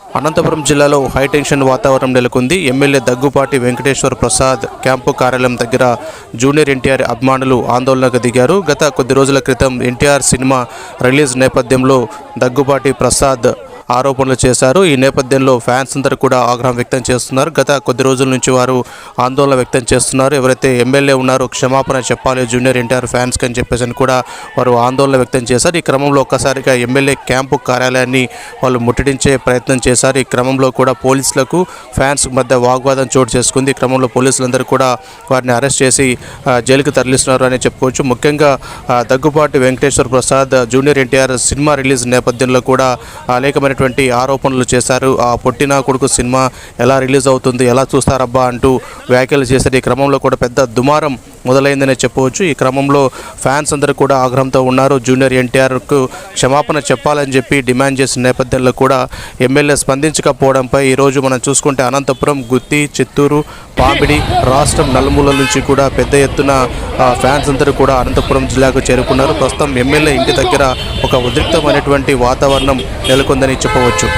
అనంతపురం జిల్లాలో హైటెన్షన్ వాతావరణం నెలకొంది. ఎమ్మెల్యే దగ్గుపాటి వెంకటేశ్వర ప్రసాద్ క్యాంపు కార్యాలయం దగ్గర జూనియర్ ఎన్టీఆర్ అభిమానులు ఆందోళనకు దిగారు. గత కొద్ది రోజుల క్రితం ఎన్టీఆర్ సినిమా రిలీజ్ నేపథ్యంలో దగ్గుపాటి ప్రసాద్ ఆరోపణలు చేశారు. ఈ నేపథ్యంలో ఫ్యాన్స్ అందరూ కూడా ఆగ్రహం వ్యక్తం చేస్తున్నారు. గత కొద్ది రోజుల నుంచి వారు ఆందోళన వ్యక్తం చేస్తున్నారు. ఎవరైతే ఎమ్మెల్యే ఉన్నారో క్షమాపణ చెప్పాలి జూనియర్ ఎన్టీఆర్ ఫ్యాన్స్కి అని చెప్పేసి అని కూడా వారు ఆందోళన వ్యక్తం చేశారు. ఈ క్రమంలో ఒక్కసారిగా ఎమ్మెల్యే క్యాంపు కార్యాలయాన్ని వాళ్ళు ముట్టడించే ప్రయత్నం చేశారు. ఈ క్రమంలో కూడా పోలీసులకు ఫ్యాన్స్ మధ్య వాగ్వాదం చోటు చేసుకుంది. ఈ క్రమంలో పోలీసులందరూ కూడా వారిని అరెస్ట్ చేసి జైలుకు తరలిస్తున్నారు అని చెప్పుకోవచ్చు. ముఖ్యంగా ఆ, Daggupati Venkateswara Prasad junior NTR cinema release నేపథ్యంలో కూడా అనేకమైన అనేకమైనటువంటి ఆరోపణలు చేశారు. ఆ పుట్టిన కొడుకు సినిమా ఎలా రిలీజ్ అవుతుంది ఎలా చూస్తారబ్బా అంటూ వ్యాఖ్యలు చేశారు. ఈ క్రమంలో కూడా పెద్ద దుమారం మొదలైందనే చెప్పవచ్చు. ఈ క్రమంలో ఫ్యాన్స్ అందరూ కూడా ఆగ్రహంతో ఉన్నారు. జూనియర్ ఎన్టీఆర్కు క్షమాపణ చెప్పాలని చెప్పి డిమాండ్ చేసిన నేపథ్యంలో కూడా ఎమ్మెల్యే స్పందించకపోవడంపై ఈరోజు మనం చూసుకుంటే అనంతపురం గుత్తి చిత్తూరు పామిడి రాష్ట్రం నలుమూలల నుంచి కూడా పెద్ద ఎత్తున ఫ్యాన్స్ అందరూ కూడా అనంతపురం జిల్లాకు చేరుకున్నారు. ప్రస్తుతం ఎమ్మెల్యే ఇంటి దగ్గర ఒక ఉద్రిక్తమైనటువంటి వాతావరణం నెలకొందని చెప్పవచ్చు.